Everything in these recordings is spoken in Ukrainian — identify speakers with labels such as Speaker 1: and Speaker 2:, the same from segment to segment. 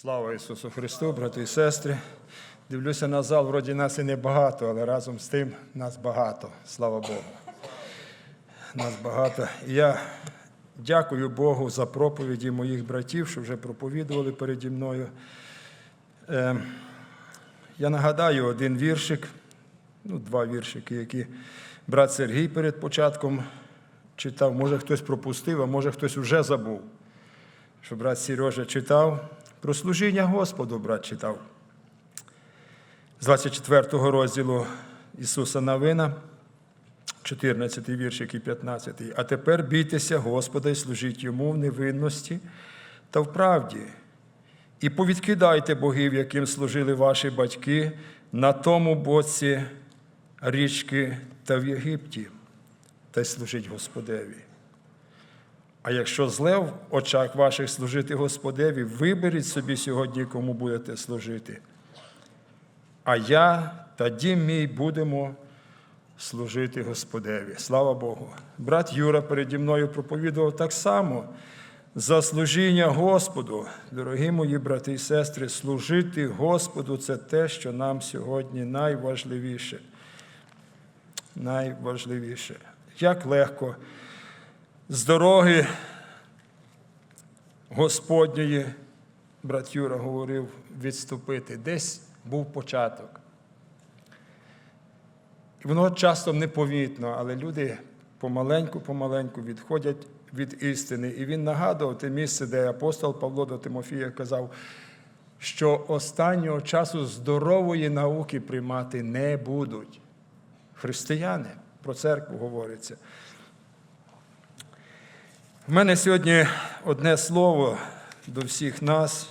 Speaker 1: Слава Ісусу Христу, брати і сестри. Дивлюся на зал, вроді нас і небагато, але разом з тим нас багато. Слава Богу. Нас багато. І я дякую Богу за проповіді моїх братів, що вже проповідували переді мною. Е, я нагадаю один віршик, ну, два віршики, які брат Сергій перед початком читав. Може, хтось пропустив, а може хтось вже забув. Що брат Сережа читав. Про служіння Господу брат читав. З 24 розділу Ісуса Навина, 14 віршик і 15. А тепер бійтеся Господа і служіть йому в невинності та в правді. І повідкидайте богів, яким служили ваші батьки, на тому боці річки та в Єгипті, та й служіть Господеві. А якщо зле в очах ваших служити Господеві, виберіть собі сьогодні, кому будете служити. А я та дім мій будемо служити Господеві. Слава Богу. Брат Юра переді мною проповідував так само за служіння Господу. Дорогі мої брати і сестри, служити Господу це те, що нам сьогодні найважливіше. Найважливіше. Як легко з дороги Господньої, брат Юра говорив, відступити. Десь був початок. І воно часто непомітно, але люди помаленьку-помаленьку відходять від істини. І він нагадував те місце, де апостол Павло до Тимофія казав, що останнього часу здорової науки приймати не будуть. Християни про церкву говориться. У мене сьогодні одне слово до всіх нас.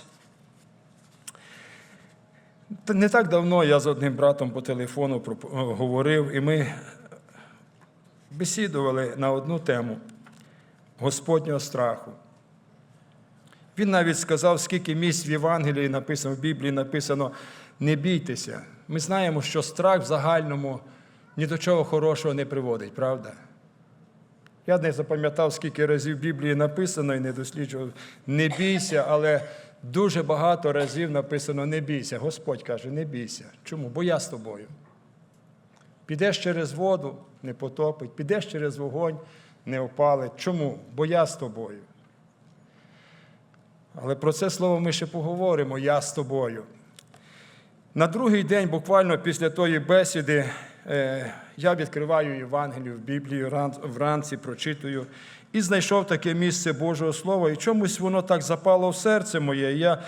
Speaker 1: Не так давно я з одним братом по телефону проп- говорив, і ми бесідували на одну тему Господнього страху. Він навіть сказав, скільки місць в Євангелії написано, в Біблії написано не бійтеся. Ми знаємо, що страх в загальному ні до чого хорошого не приводить, правда? Я не запам'ятав, скільки разів в Біблії написано і не досліджував. Не бійся, але дуже багато разів написано не бійся. Господь каже, не бійся. Чому? Бо я з тобою. Підеш через воду, не потопить, підеш через вогонь, не опалить. Чому? Бо я з тобою. Але про це слово ми ще поговоримо, я з тобою. На другий день, буквально після тої бесіди, е, я відкриваю Євангелію в Біблії вранці, прочитую і знайшов таке місце Божого Слова, і чомусь воно так запало в серце моє. І я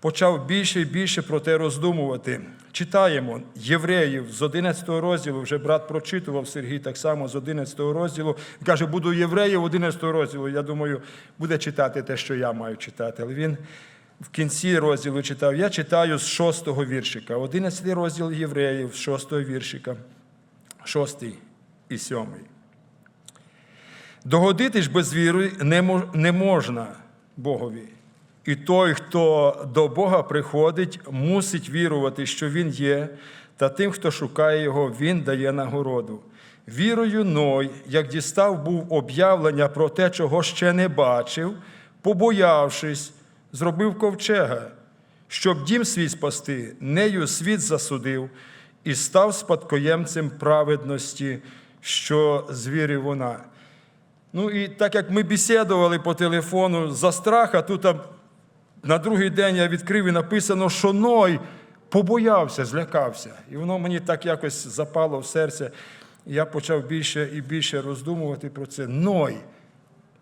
Speaker 1: почав більше і більше про те роздумувати. Читаємо Євреїв з 11 розділу, вже брат прочитував Сергій так само з 11 розділу. Каже, буду євреїв 11 розділу. Я думаю, буде читати те, що я маю читати. Але він в кінці розділу читав. Я читаю з 6 віршика, 11 розділ євреїв з 6 віршика, 6 і 7. Догодити ж без віри не можна Богові. І той, хто до Бога приходить, мусить вірувати, що Він є, та тим, хто шукає Його, Він дає нагороду. Вірою Ной, як дістав був об'явлення про те, чого ще не бачив, побоявшись, зробив ковчега, щоб дім свій спасти, нею світ засудив і став спадкоємцем праведності, що звірив вона. Ну і так як ми бесідували по телефону за страха, тут на другий день я відкрив і написано, що Ной побоявся, злякався. І воно мені так якось запало в серце. Я почав більше і більше роздумувати про це. Ной.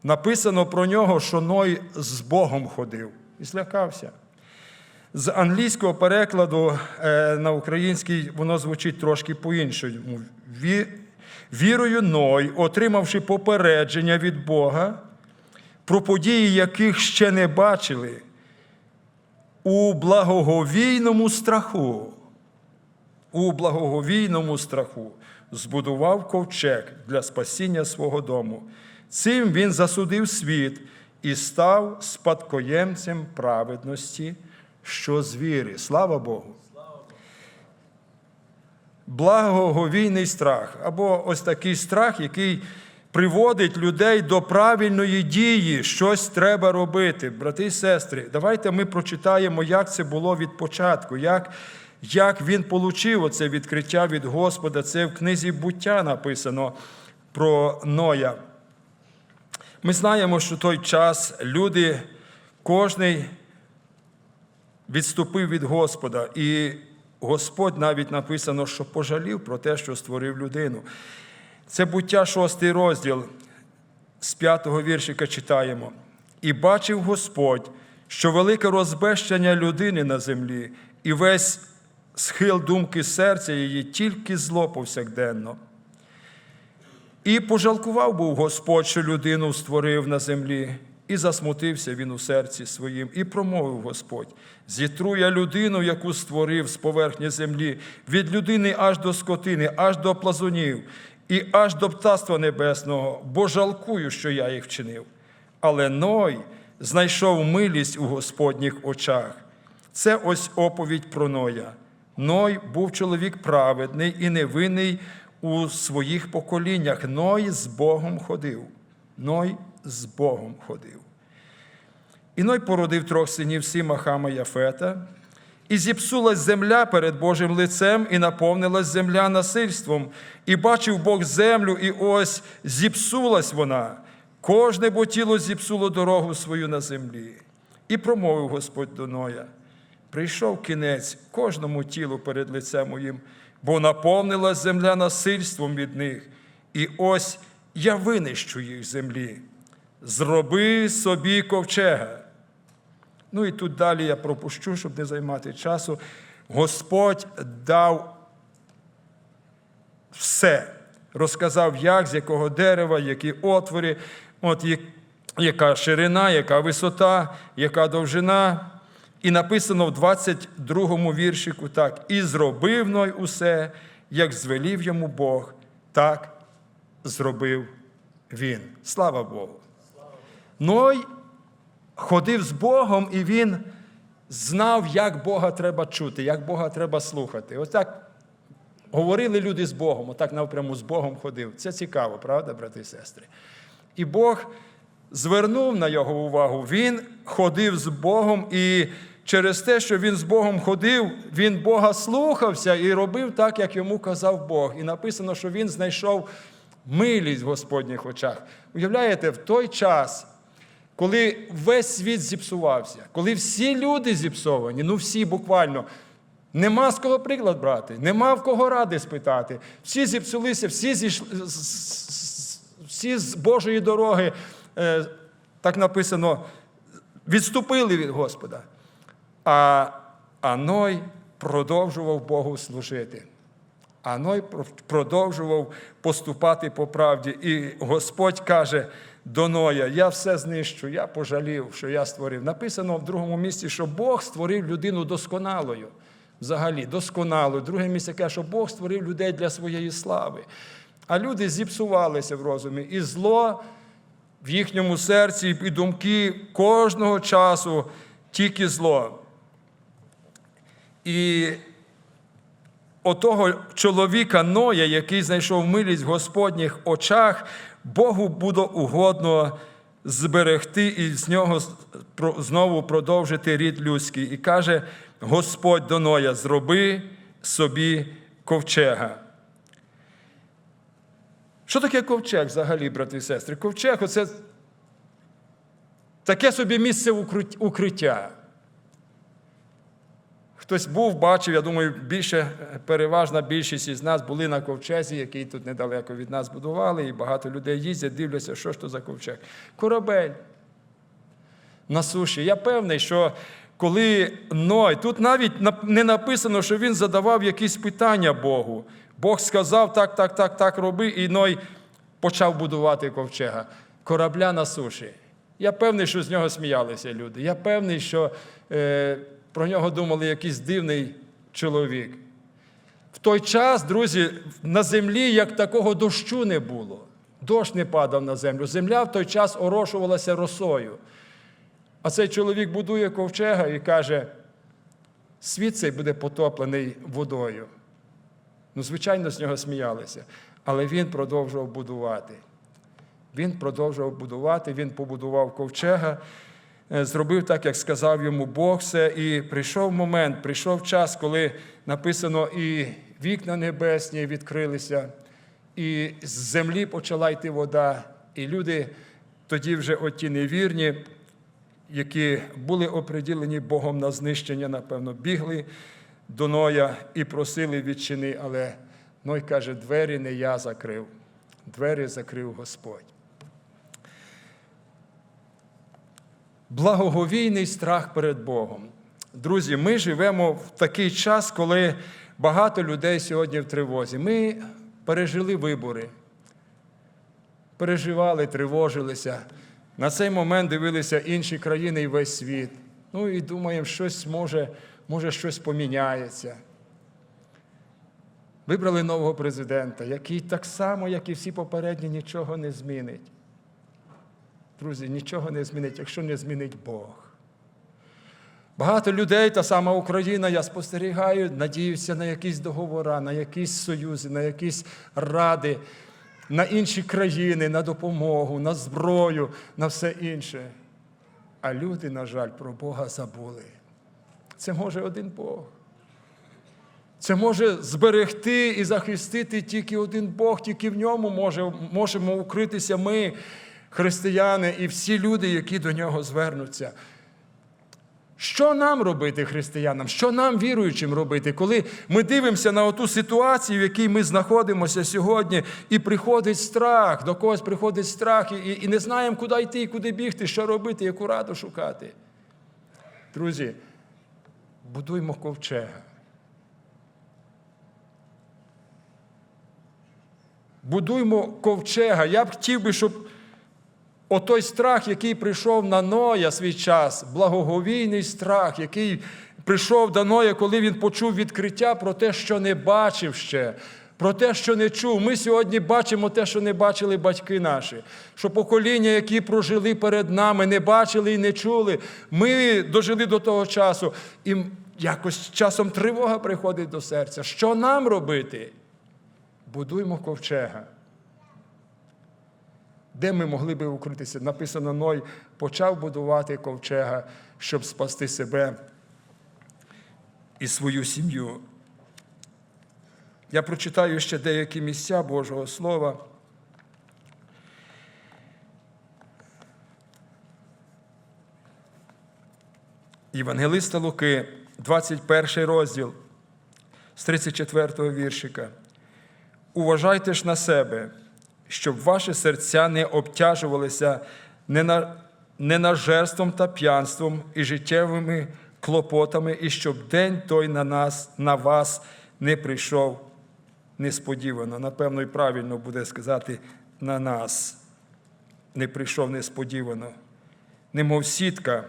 Speaker 1: Написано про нього, що Ной з Богом ходив і злякався. З англійського перекладу е, на український воно звучить трошки по-іншому. Ві- Вірою Ной, отримавши попередження від Бога, про події, яких ще не бачили, у благоговійному страху, у благоговійному страху збудував ковчег для спасіння свого дому. Цим він засудив світ і став спадкоємцем праведності, що з віри. Слава Богу! Благоговійний страх, або ось такий страх, який приводить людей до правильної дії, щось треба робити. Брати і сестри, давайте ми прочитаємо, як це було від початку, як, як він отримав це відкриття від Господа. Це в книзі буття написано про Ноя. Ми знаємо, що той час люди, кожний відступив від Господа, і Господь навіть написано, що пожалів про те, що створив людину. Це буття шостий розділ з п'ятого віршика читаємо. І бачив Господь, що велике розбещення людини на землі, і весь схил думки серця її тільки зло повсякденно. І пожалкував був Господь, що людину створив на землі, і засмутився він у серці своїм, і промовив Господь: зітру я людину, яку створив з поверхні землі, від людини аж до скотини, аж до плазунів, і аж до птаства небесного, бо жалкую, що я їх вчинив. Але Ной знайшов милість у Господніх очах. Це ось оповідь про Ноя. Ной був чоловік праведний і невинний у своїх поколіннях. Ной з Богом ходив. Ной з Богом ходив. І Ной породив трьох синів Сіма, Хама Яфета, і зіпсулась земля перед Божим лицем, і наповнилась земля насильством. І бачив Бог землю, і ось зіпсулась вона. Кожне бо тіло зіпсуло дорогу свою на землі. І промовив Господь до Ноя: прийшов кінець кожному тілу перед лицем моїм, бо наповнилась земля насильством від них, і ось я винищу їх землі. Зроби собі ковчега. Ну і тут далі я пропущу, щоб не займати часу. Господь дав все. Розказав, як, з якого дерева, які отвори, от яка ширина, яка висота, яка довжина. І написано в 22 віршику так: і зробив Ной усе, як звелів йому Бог, так зробив він. Слава Богу. Ной ходив з Богом, і він знав, як Бога треба чути, як Бога треба слухати. Ось так говорили люди з Богом, отак напряму з Богом ходив. Це цікаво, правда, брати і сестри? І Бог звернув на його увагу. Він ходив з Богом, і через те, що він з Богом ходив, він Бога слухався і робив так, як йому казав Бог. І написано, що він знайшов милість в Господніх очах. Уявляєте, в той час. Коли весь світ зіпсувався, коли всі люди зіпсовані, ну всі буквально, нема з кого приклад брати, нема в кого ради спитати. Всі зіпсулися, всі зійшли, всі з Божої дороги, е, так написано, відступили від Господа. А, а Ной продовжував Богу служити. А Ной продовжував поступати по правді. І Господь каже до Ноя: Я все знищу, я пожалів, що я створив. Написано в другому місці, що Бог створив людину досконалою. Взагалі, досконалою. Друге місце каже, що Бог створив людей для своєї слави. А люди зіпсувалися в розумі. І зло в їхньому серці і думки кожного часу тільки зло. І отого чоловіка Ноя, який знайшов милість в Господніх очах, Богу буде угодно зберегти і з нього знову продовжити рід людський. І каже Господь до Ноя: зроби собі ковчега. Що таке ковчег взагалі, брати і сестри? Ковчег це таке собі місце укриття. Хтось був, бачив, я думаю, більше, переважна більшість із нас були на ковчезі, який тут недалеко від нас будували, і багато людей їздять, дивляться, що ж то за ковчег. Корабель на суші. Я певний, що коли Ной, тут навіть не написано, що він задавав якісь питання Богу. Бог сказав так, так, так, так роби, і Ной почав будувати ковчега. Корабля на суші. Я певний, що з нього сміялися люди. Я певний, що е, про нього думали якийсь дивний чоловік. В той час, друзі, на землі як такого дощу не було. Дощ не падав на землю. Земля в той час орошувалася росою. А цей чоловік будує ковчега і каже: світ цей буде потоплений водою. Ну, звичайно, з нього сміялися, але він продовжував будувати. Він продовжував будувати, він побудував ковчега, зробив так, як сказав йому Бог все. І прийшов момент, прийшов час, коли написано, і вікна небесні відкрилися, і з землі почала йти вода, і люди тоді вже оті невірні, які були оприділені Богом на знищення, напевно, бігли до Ноя і просили відчини, але Ной каже, двері не я закрив, двері закрив Господь. Благоговійний страх перед Богом. Друзі, ми живемо в такий час, коли багато людей сьогодні в тривозі. Ми пережили вибори, переживали, тривожилися. На цей момент дивилися інші країни і весь світ. Ну і думаємо, щось може, може щось поміняється. Вибрали нового президента, який так само, як і всі попередні, нічого не змінить. Друзі, нічого не змінить, якщо не змінить Бог. Багато людей, та сама Україна, я спостерігаю, надіються на якісь договори, на якісь союзи, на якісь ради, на інші країни, на допомогу, на зброю, на все інше. А люди, на жаль, про Бога забули. Це може один Бог. Це може зберегти і захистити тільки один Бог, тільки в ньому може, можемо укритися ми, християни, і всі люди, які до нього звернуться. Що нам робити, християнам? Що нам, віруючим, робити, коли ми дивимося на ту ситуацію, в якій ми знаходимося сьогодні, і приходить страх, до когось приходить страх, і, і не знаємо, куди йти, куди бігти, що робити, яку раду шукати. Друзі, будуймо ковчега. Будуймо ковчега. Я б хотів би, щоб отой страх, який прийшов на Ноя свій час, благоговійний страх, який прийшов до Ноя, коли він почув відкриття про те, що не бачив ще, про те, що не чув. Ми сьогодні бачимо те, що не бачили батьки наші, що покоління, які прожили перед нами, не бачили і не чули. Ми дожили до того часу, і якось часом тривога приходить до серця. Що нам робити? Будуймо ковчега. Де ми могли би укритися? Написано, Ной почав будувати ковчега, щоб спасти себе і свою сім'ю. Я прочитаю ще деякі місця Божого Слова. Євангелиста Луки, 21 розділ з 34 віршика. Уважайте ж на себе, щоб ваші серця не обтяжувалися ненажерством та п'янством і життєвими клопотами, і щоб день той на нас, на вас не прийшов несподівано. Напевно, і правильно буде сказати на нас не прийшов несподівано, немов сітка,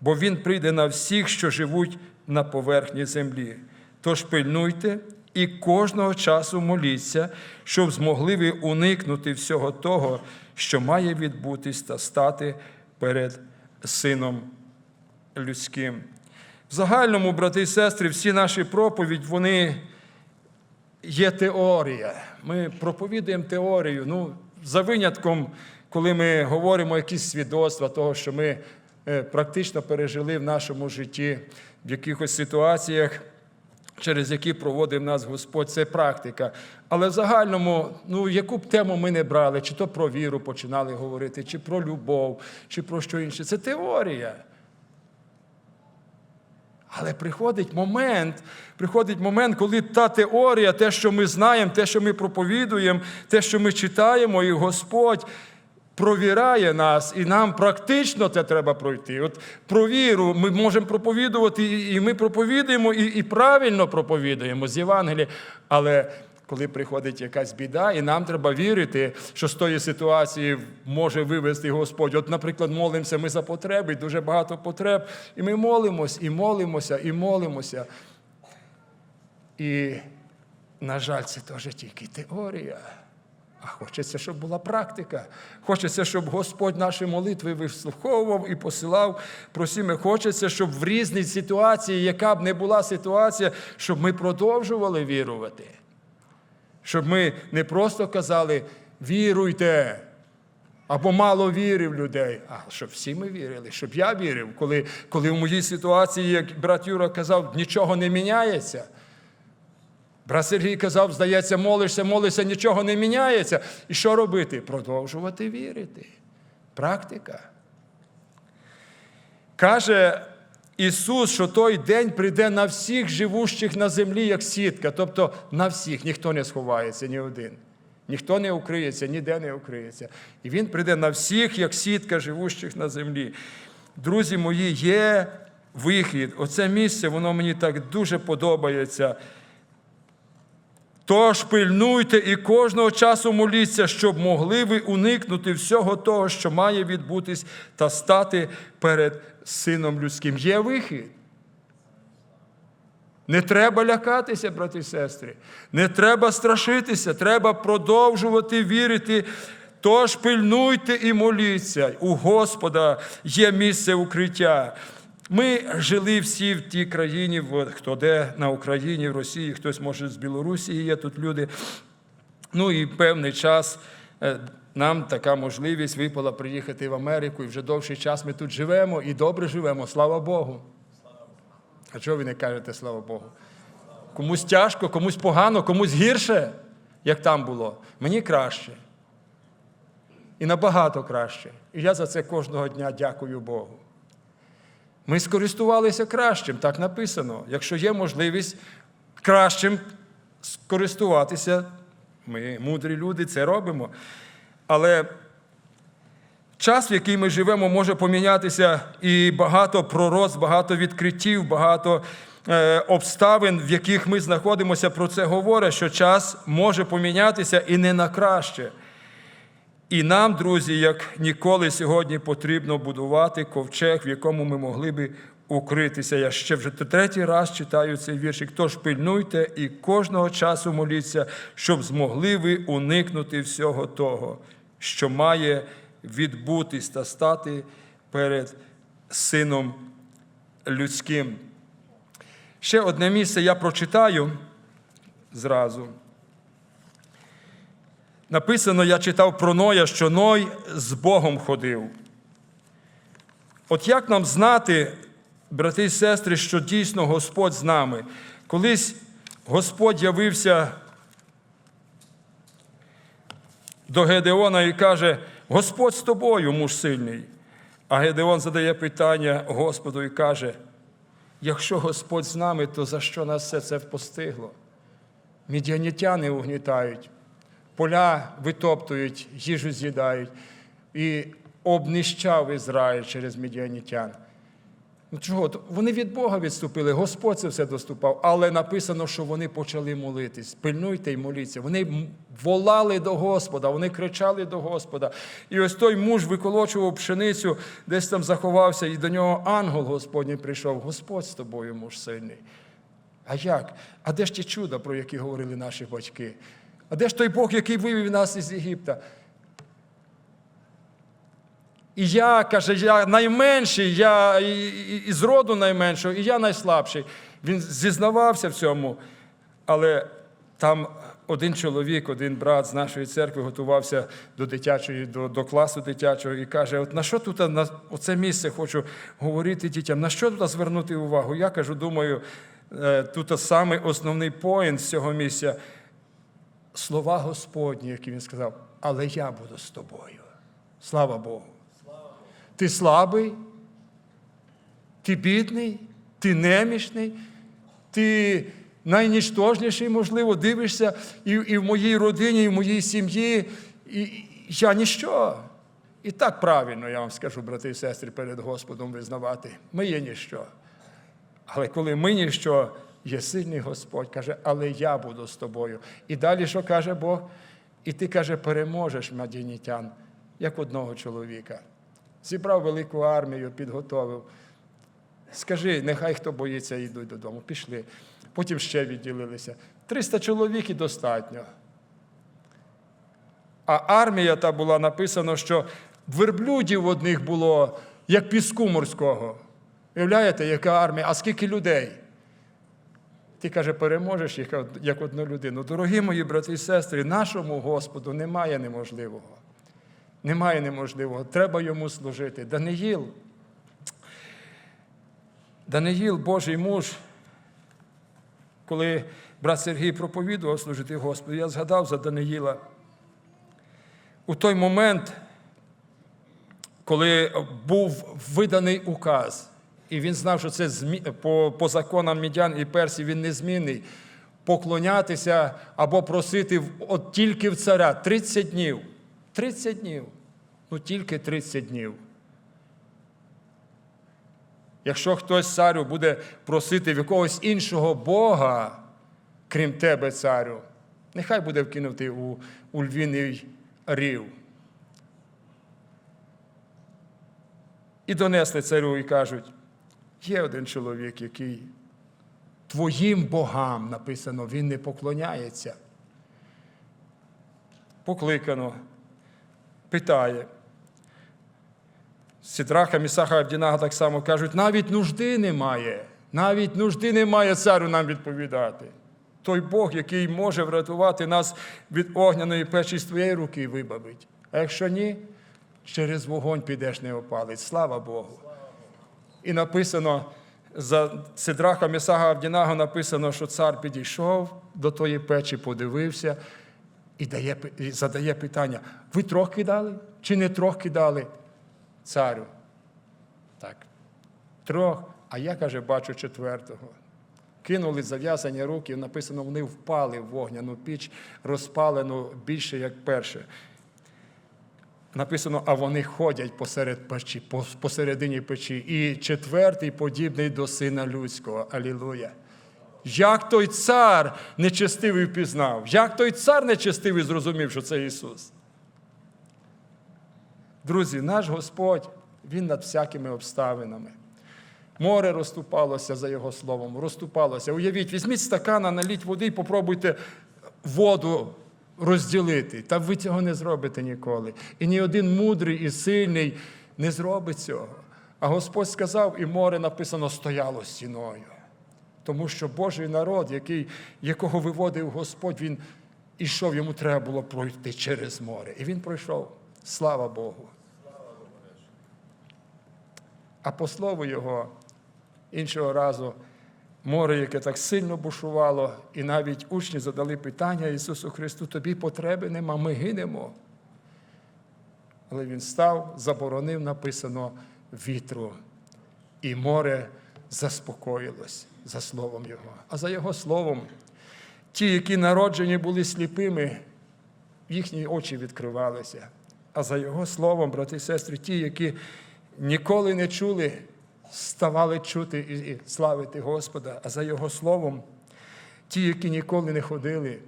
Speaker 1: бо він прийде на всіх, що живуть на поверхні землі. Тож пильнуйте і кожного часу моліться, щоб змогли ви уникнути всього того, що має відбутись та стати перед Сином людським. В загальному, брати і сестри, всі наші проповідь, вони є теорія. Ми проповідуємо теорію. Ну, за винятком, коли ми говоримо якісь свідоцтва того, що ми е, практично пережили в нашому житті в якихось ситуаціях через які проводив нас Господь, це практика. Але в загальному, ну, яку б тему ми не брали, чи то про віру починали говорити, чи про любов, чи про що інше, це теорія. Але приходить момент, приходить момент, коли та теорія, те, що ми знаємо, те, що ми проповідуємо, те, що ми читаємо, і Господь провіряє нас, і нам практично це треба пройти. От про віру ми можемо проповідувати, і ми проповідуємо, і, і правильно проповідуємо з Євангелія. Але коли приходить якась біда, і нам треба вірити, що з тої ситуації може вивести Господь. От, наприклад, молимося ми за потреби, дуже багато потреб, і ми молимось, і молимося, і молимося. І, на жаль, це теж тільки теорія. А хочеться, щоб була практика. Хочеться, щоб Господь наші молитви вислуховував і посилав. Просімо, хочеться, щоб в різній ситуації, яка б не була ситуація, щоб ми продовжували вірувати. Щоб ми не просто казали віруйте, Або мало вірив людей. А щоб всі ми вірили, щоб я вірив, коли, коли в моїй ситуації, як брат Юра казав, нічого не міняється. Брат Сергій казав, здається, молишся, молишся, нічого не міняється. І що робити? Продовжувати вірити. Практика. Каже Ісус, що той день прийде на всіх живущих на землі, як сітка. Тобто на всіх, ніхто не сховається, ні один. Ніхто не укриється, ніде не укриється. І Він прийде на всіх, як сітка живущих на землі. Друзі мої, є вихід. Оце місце, воно мені так дуже подобається. Тож пильнуйте і кожного часу моліться, щоб могли ви уникнути всього того, що має відбутись, та стати перед Сином людським. Є вихід. Не треба лякатися, брати і сестри. Не треба страшитися, треба продовжувати вірити. Тож пильнуйте і моліться. У Господа є місце укриття. Ми жили всі в тій країні, хто де на Україні, в Росії, хтось може з Білорусі є тут люди. Ну і певний час е, нам така можливість випала приїхати в Америку, і вже довший час ми тут живемо і добре живемо, слава Богу. А чого ви не кажете, слава Богу? Комусь тяжко, комусь погано, комусь гірше, як там було. Мені краще. І набагато краще. І я за це кожного дня дякую Богу. Ми скористувалися кращим, так написано. Якщо є можливість кращим скористуватися, ми, мудрі люди, це робимо. Але час, в який ми живемо, може помінятися і багато пророцтв, багато відкриттів, багато е, обставин, в яких ми знаходимося, про це говорять, що час може помінятися і не на краще. І нам, друзі, як ніколи сьогодні потрібно будувати ковчег, в якому ми могли би укритися. Я ще вже третій раз читаю цей віршик. Тож пильнуйте і кожного часу моліться, щоб змогли ви уникнути всього того, що має відбутись та стати перед Сином людським. Ще одне місце я прочитаю зразу. Написано, я читав про Ноя, що Ной з Богом ходив. От як нам знати, брати і сестри, що дійсно Господь з нами? Колись Господь явився до Гедеона і каже: Господь з тобою, муж сильний. А Гедеон задає питання Господу і каже: якщо Господь з нами, то за що нас все це постигло? Мідіанітяни угнітають поля витоптують, їжу з'їдають. І обнищав Ізраїль через медіанітян. Ну чого? Вони від Бога відступили, Господь це все доступав, але написано, що вони почали молитись. Пильнуйте і моліться. Вони волали до Господа, вони кричали до Господа. І ось той муж виколочував пшеницю, десь там заховався, і до нього ангел Господній прийшов. Господь з тобою, муж сильний. А як? А де ж ті чуда, про які говорили наші батьки? А де ж той Бог, який вивів нас із Єгипта? І я, каже, я найменший, я із роду найменшого, і я найслабший. Він зізнавався в цьому. Але там один чоловік, один брат з нашої церкви готувався до дитячої, до, до класу дитячого і каже: От на що тут на оце місце хочу говорити дітям, на що тут звернути увагу? Я кажу, думаю, е, тут саме основний поінт з цього місця слова Господні, які він сказав, але я буду з тобою. Слава Богу. Ти слабий, ти бідний, ти немічний, ти найнічтожніший, можливо, дивишся і, і в моїй родині, і в моїй сім'ї. І я ніщо. І так правильно, я вам скажу, брати і сестри, перед Господом визнавати. Ми є ніщо. Але коли ми ніщо, є сильний Господь, каже, але я буду з тобою. І далі що каже Бог? І ти, каже, переможеш мадінітян, як одного чоловіка. Зібрав велику армію, підготовив. Скажи, нехай хто боїться, йдуть додому. Пішли. Потім ще відділилися. 300 чоловік і достатньо. А армія та була написано, що верблюдів одних було, як піску морського. Уявляєте, яка армія? А скільки людей? Ти каже, переможеш їх як одну людину. Дорогі мої брати і сестри, нашому Господу немає неможливого. Немає неможливого. Треба йому служити. Даниїл. Даниїл, Божий муж, коли брат Сергій проповідував служити Господу, я згадав за Даниїла. У той момент, коли був виданий указ, і він знав, що це по, по законам мідян і персів він незмінний, поклонятися або просити от тільки в царя 30 днів. 30 днів. Ну тільки 30 днів. Якщо хтось царю буде просити в якогось іншого Бога, крім тебе, царю, нехай буде вкинутий у, у львіний рів. І донесли царю і кажуть: є один чоловік, який твоїм богам написано, він не поклоняється. Покликано, питає. Сідраха, Місаха, Абдінага так само кажуть, навіть нужди немає, навіть нужди немає царю нам відповідати. Той Бог, який може врятувати нас від огняної печі з твоєї руки вибавить. А якщо ні, через вогонь підеш не опалить. Слава Богу. І написано за Сидраха Месага Авдінага написано, що цар підійшов до тої печі, подивився і, дає, і задає питання: ви трьох кидали чи не трьох кидали? Царю. Так. Трьох, а я, каже, бачу четвертого. Кинули зав'язані руки, написано, вони впали в вогняну піч, розпалену більше, як перше. Написано, а вони ходять посеред печі, посередині печі. І четвертий подібний до сина людського. Алілуя. Як той цар нечестивий впізнав, як той цар нечестивий зрозумів, що це Ісус. Друзі, наш Господь, Він над всякими обставинами. Море розступалося за Його словом, розступалося. Уявіть, візьміть стакана, наліть води і попробуйте воду розділити. Та ви цього не зробите ніколи. І ні один мудрий і сильний не зробить цього. А Господь сказав, і море написано стояло стіною. Тому що Божий народ, який, якого виводив Господь, він ішов, йому треба було пройти через море. І він пройшов. Слава Богу. А по слову його іншого разу море, яке так сильно бушувало, і навіть учні задали питання Ісусу Христу, тобі потреби нема, ми гинемо. Але він став, заборонив, написано, вітру, і море заспокоїлось за словом Його. А за Його словом, ті, які народжені були сліпими, їхні очі відкривалися. А за Його словом, брати і сестри, ті, які ніколи не чули, ставали чути і славити Господа. А за Його словом, ті, які ніколи не ходили,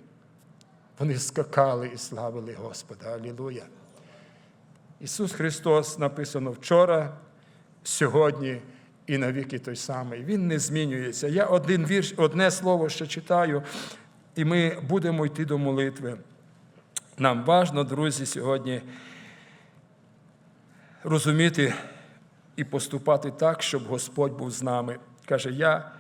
Speaker 1: вони скакали і славили Господа. Алілуя. Ісус Христос написано вчора, сьогодні і навіки той самий. Він не змінюється. Я один вірш, одне слово ще читаю, і ми будемо йти до молитви. Нам важно, друзі, сьогодні розуміти і поступати так, щоб Господь був з нами. Каже, я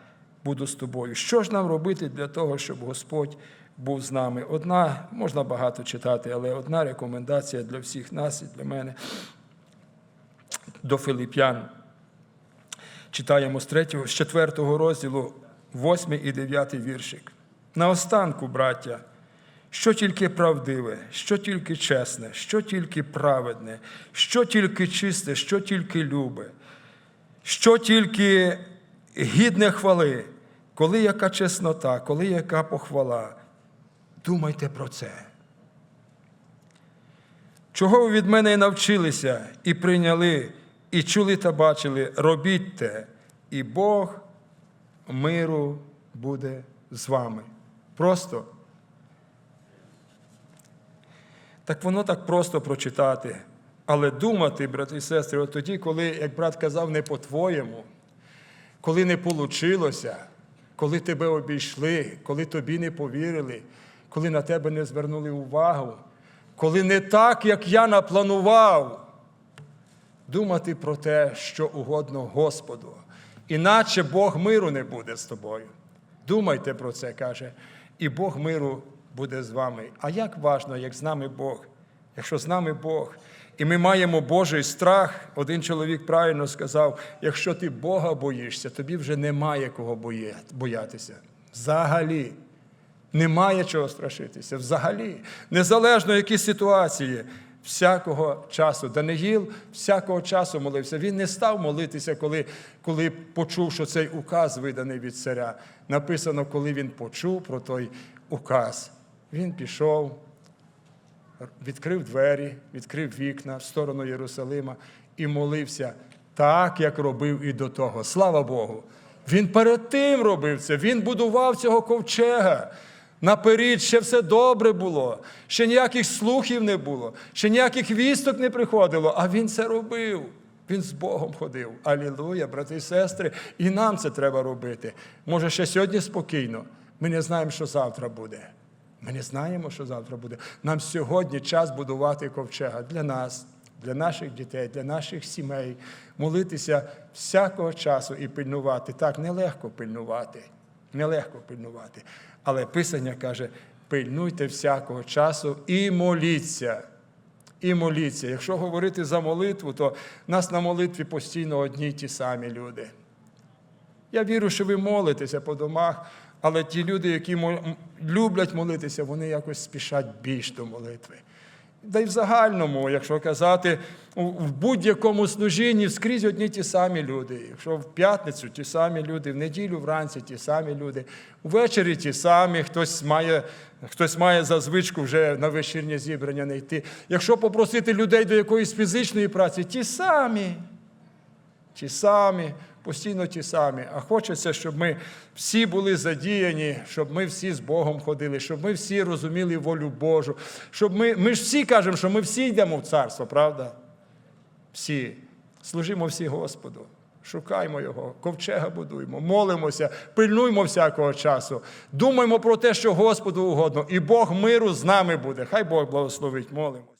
Speaker 1: буду з тобою. Що ж нам робити для того, щоб Господь був з нами? Одна, можна багато читати, але одна рекомендація для всіх нас і для мене до Филип'ян. Читаємо з 3, з 4 розділу, 8 і 9 віршик. Наостанку, браття, що тільки правдиве, що тільки чесне, що тільки праведне, що тільки чисте, що тільки любе, що тільки гідне хвали, коли яка чеснота, коли яка похвала. Думайте про це. Чого ви від мене і навчилися, і прийняли, і чули та бачили, робіть те, і Бог миру буде з вами. Просто. Так воно так просто прочитати. Але думати, брати і сестри, от тоді, коли, як брат казав, не по-твоєму, коли не вийшло, коли тебе обійшли, коли тобі не повірили, коли на тебе не звернули увагу, коли не так, як я напланував, думати про те, що угодно Господу. Іначе Бог миру не буде з тобою. Думайте про це, каже, і Бог миру буде з вами. А як важно, як з нами Бог? Якщо з нами Бог, І ми маємо Божий страх. Один чоловік правильно сказав: якщо ти Бога боїшся, тобі вже немає кого боятися. Взагалі. Немає чого страшитися. Взагалі. Незалежно які ситуації. Всякого часу. Даниїл всякого часу молився. Він не став молитися, коли, коли почув, що цей указ виданий від царя. Написано, коли він почув про той указ. Він пішов, відкрив двері, відкрив вікна в сторону Єрусалима і молився так, як робив і до того. Слава Богу! Він перед тим робив це, він будував цього ковчега. Наперед ще все добре було, ще ніяких слухів не було, ще ніяких вісток не приходило, а він це робив. Він з Богом ходив. Алілуя, брати і сестри, і нам це треба робити. Може, ще сьогодні спокійно. Ми не знаємо, що завтра буде. Ми не знаємо, що завтра буде. Нам сьогодні час будувати ковчега для нас, для наших дітей, для наших сімей, молитися всякого часу і пильнувати. Так, нелегко пильнувати. Нелегко пильнувати. Але Писання каже: пильнуйте всякого часу і моліться. І моліться. Якщо говорити за молитву, то нас на молитві постійно одні й ті самі люди. Я вірю, що ви молитеся по домах, але ті люди, які люблять молитися, вони якось спішать більш до молитви. Да й в загальному, якщо казати, в будь-якому служінні скрізь одні ті самі люди. Якщо в п'ятницю ті самі люди, в неділю вранці ті самі люди, ввечері ті самі, хтось має, хтось має за звичку вже на вечірнє зібрання не йти. Якщо попросити людей до якоїсь фізичної праці, ті самі. Ті самі, постійно ті самі. А хочеться, щоб ми всі були задіяні, щоб ми всі з Богом ходили, щоб ми всі розуміли волю Божу. Щоб ми, ми ж всі кажемо, що ми всі йдемо в царство, правда? Всі. Служимо всі Господу. Шукаймо Його, ковчега будуємо, молимося, пильнуймо всякого часу, думаємо про те, що Господу угодно, і Бог миру з нами буде. Хай Бог благословить, молимося.